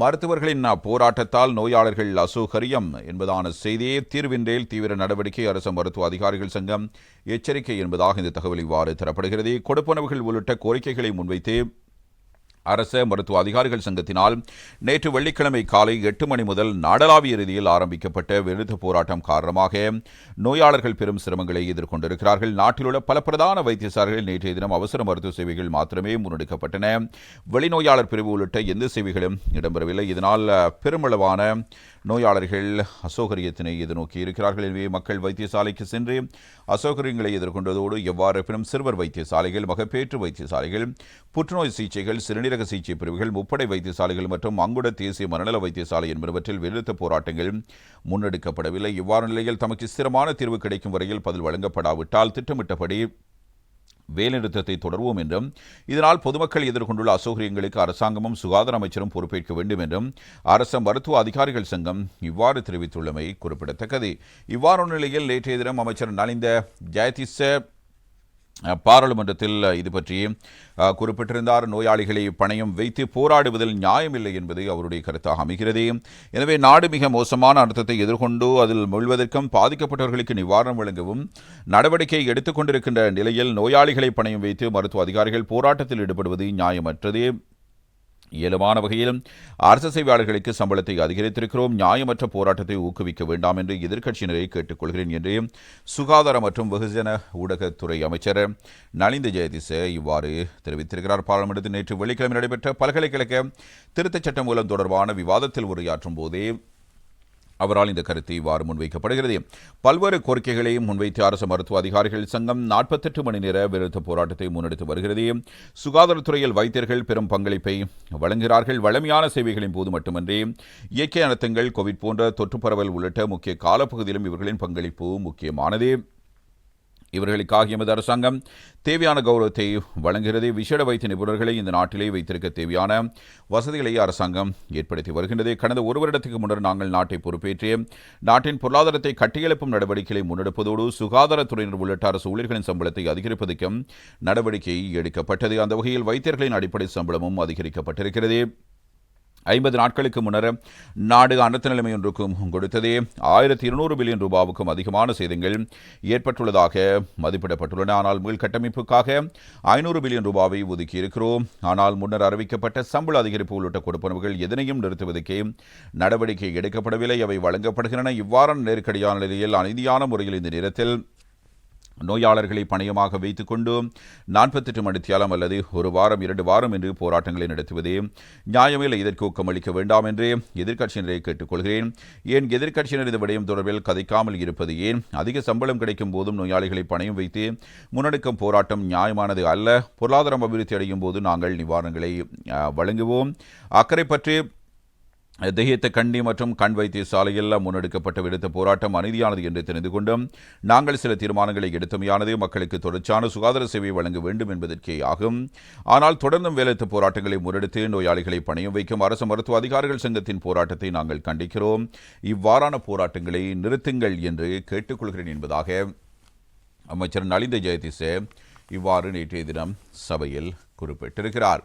மருத்துவர்களின் போராட்டத்தால் நோயாளர்கள் அசௌகரியம் என்பதான செய்தியே தீர்வின்றேல் தீவிர நடவடிக்கை அரசு மருத்துவ அதிகாரிகள் சங்கம் எச்சரிக்கை என்பதாக இந்த தகவல் இவ்வாறு தரப்படுகிறது. கொடுப்பனவுகள் உள்ளிட்ட கோரிக்கைகளை முன்வைத்து அரச மருத்துவ அதிகாரிகள் சங்கத்தினால் நேற்று வெள்ளிக்கிழமை காலை எட்டு மணி முதல் நாடளாவிய ரீதியில் ஆரம்பிக்கப்பட்ட விருது போராட்டம் காரணமாக நோயாளர்கள் பெரும் சிரமங்களை எதிர்கொண்டிருக்கிறார்கள். நாட்டிலுள்ள பல பிரதான வைத்தியசாலைகளில் நேற்றைய தினம் அவசர மருத்துவ சேவைகள் மாத்திரமே முன்னெடுக்கப்பட்டன. வெளிநோயாளர் பிரிவு உள்ளிட்ட எந்த சேவைகளும் இடம்பெறவில்லை. இதனால் பெருமளவான நோயாளர்கள் அசௌகரியத்தினை எதிர்நோக்கி இருக்கிறார்கள். எனவே மக்கள் வைத்தியசாலைக்கு சென்று அசௌகரியங்களை எதிர்கொண்டதோடு எவ்வாறு பெரும் சிறுவர் வைத்தியசாலைகள் மகப்பேற்று வைத்தியசாலைகள் புற்றுநோய் சிகிச்சைகள் சிறுநீர் சிறுநீரக சிகிச்சை பிரிவுகள் முப்படை வைத்தியசாலைகள் மற்றும் அங்குட தேசிய மனநல வைத்தியசாலை என்பனவற்றில் வெளுத்த போராட்டங்கள் முன்னெடுக்கப்படவில்லை. இவ்வாறு நிலையில் தமக்கு ஸ்திரமான தீர்வு கிடைக்கும் வரையில் பதில் வழங்கப்படாவிட்டால் திட்டமிட்டபடி வேலைநிறுத்தத்தை தொடர்வோம் என்றும் இதனால் பொதுமக்கள் எதிர்கொண்டுள்ள அசௌகரியங்களுக்கு அரசாங்கமும் சுகாதார அமைச்சரும் பொறுப்பேற்க வேண்டும் என்றும் அரச மருத்துவ அதிகாரிகள் சங்கம் இவ்வாறு தெரிவித்துள்ளமை குறிப்பிடத்தக்கது. இவ்வாறு நிலையில் நேற்றைய தினம் அமைச்சர் நலிந்த ஜெயதிச பாராளுமன்றத்தில் இது பற்றி குறிப்பிட்டிருந்தார். நோயாளிகளை பணயம் வைத்து போராடுவதில் நியாயமில்லை என்பது அவருடைய கருத்தாக அமைகிறது. எனவே நாடு மிக மோசமான அர்த்தத்தை எதிர்கொண்டு அதில் முழுவதற்கும் பாதிக்கப்பட்டவர்களுக்கு நிவாரணம் வழங்கவும் நடவடிக்கை எடுத்துக்கொண்டிருக்கின்ற நிலையில் நோயாளிகளை பணயம் வைத்து மருத்துவ அதிகாரிகள் போராட்டத்தில் ஈடுபடுவது நியாயமற்றது. இயலுமான வகையிலும் அரசு சேவையாளர்களுக்கு சம்பளத்தை அதிகரித்திருக்கிறோம். நியாயமற்ற போராட்டத்தை ஊக்குவிக்க வேண்டாம் என்று எதிர்க்கட்சியினரை கேட்டுக்கொள்கிறேன் என்று சுகாதார மற்றும் வெகுஜன ஊடகத்துறை அமைச்சர் நலிந்த ஜெயதிச இவ்வாறு தெரிவித்திருக்கிறார். பாராளுமன்றத்தில் நேற்று வெள்ளிக்கிழமை நடைபெற்ற பல்கலைக்கழக திருத்தச் சட்டம் மூலம் தொடர்பான விவாதத்தில் உரையாற்றும் போதே அவரால் இந்த கருத்து இவ்வாறு முன்வைக்கப்படுகிறது. பல்வேறு கோரிக்கைகளையும் முன்வைத்து அரசு மருத்துவ அதிகாரிகள் சங்கம் நாற்பத்தெட்டு மணி நேர விருத்த போராட்டத்தை முன்னெடுத்து வருகிறது. சுகாதாரத்துறையில் வைத்தியர்கள் பெரும் பங்களிப்பை வழங்குகிறார்கள். வளமையான சேவைகளின் போது மட்டுமன்றி இயற்கை அனர்த்தங்கள் கோவிட் போன்ற தொற்று பரவல் உள்ளிட்ட முக்கிய காலப்பகுதியிலும் இவர்களின் பங்களிப்பு முக்கியமானது. இவர்களுக்காக எமது அரசாங்கம் தேவையான கௌரவத்தை வழங்குகிறது. விசேட வைத்திய நிபுணர்களை இந்த நாட்டிலே வைத்திருக்க தேவையான வசதிகளை அரசாங்கம் ஏற்படுத்தி வருகின்றது. கடந்த ஒரு வருடத்துக்கு முன்னர் நாங்கள் நாட்டை பொறுப்பேற்று நாட்டின் பொருளாதாரத்தை கட்டியெழுப்பும் நடவடிக்கைகளை முன்னெடுப்பதோடு சுகாதாரத்துறையினர் உள்ளிட்ட அரசு ஊழியர்களின் சம்பளத்தை அதிகரிப்பதற்கும் நடவடிக்கை எடுக்கப்பட்டது. அந்த வகையில் வைத்தியர்களின் அடிப்படை சம்பளமும் அதிகரிக்கப்பட்டிருக்கிறது. ஐம்பது நாட்களுக்கு முன்னர் நாடு அனர்த்த நிலைமை ஒன்றுக்கும் கொடுத்ததே. ஆயிரத்தி இருநூறு பில்லியன் ரூபாவுக்கும் அதிகமான சேதங்கள் ஏற்பட்டுள்ளதாக மதிப்பிடப்பட்டுள்ளன. ஆனால் மீள்கட்டமைப்புக்காக ஐநூறு பில்லியன் ரூபாவை ஒதுக்கியிருக்கிறோம். ஆனால் முன்னர் அறிவிக்கப்பட்ட சம்பள அதிகரிப்பு உள்ளிட்ட கொடுப்பனவுகள் எதனையும் நிறுத்துவதற்கே நடவடிக்கை எடுக்கப்படவில்லை. அவை வழங்கப்படுகின்றன. இவ்வாறான நெருக்கடியான நிலையில் அநீதியான முறையில் இந்த நேரத்தில் நோயாளர்களை பணயமாக வைத்துக்கொண்டு நாற்பத்தெட்டு மணித்தியாலம் அல்லது ஒரு வாரம் இரண்டு வாரம் என்று போராட்டங்களை நடத்துவதே நியாயமில்லை. இதற்கு ஊக்கமளிக்க வேண்டாம் என்றே எதிர்க்கட்சியினரை கேட்டுக்கொள்கிறேன். ஏன் எதிர்க்கட்சியினர் இந்த விடயம் தொடர்பில் கதைக்காமல் இருப்பது ஏன்? அதிக சம்பளம் கிடைக்கும் போதும் நோயாளிகளை பணயம் வைத்து முன்னெடுக்கும் போராட்டம் நியாயமானது அல்ல. பொருளாதாரம் அபிவிருத்தி அடையும் போது நாங்கள் நிவாரணங்களை வழங்குவோம். அக்கறை பற்றி தெஹியத்த கண்டி மற்றும் கண் வைத்திய சாலையில் முன்னெடுக்கப்பட்ட விடுத்த போராட்டம் அநீதியானது என்று தெரிந்து கொண்டும் நாங்கள் சில தீர்மானங்களை எடுத்தமையானது மக்களுக்கு தொடர்ச்சியான சுகாதார சேவை வழங்க வேண்டும் என்பதற்கே ஆகும். ஆனால் தொடர்ந்தும் வேலைத்த போராட்டங்களை முன்னெடுத்து நோயாளிகளை பணியும் வைக்கும் அரசு மருத்துவ அதிகாரிகள் சங்கத்தின் போராட்டத்தை நாங்கள் கண்டிக்கிறோம். இவ்வாறான போராட்டங்களை நிறுத்துங்கள் என்று கேட்டுக்கொள்கிறேன் என்பதாக அமைச்சர் நலிந்த ஜெயதிசே இவ்வாறு நேற்றைய தினம் சபையில் குறிப்பிட்டிருக்கிறார்.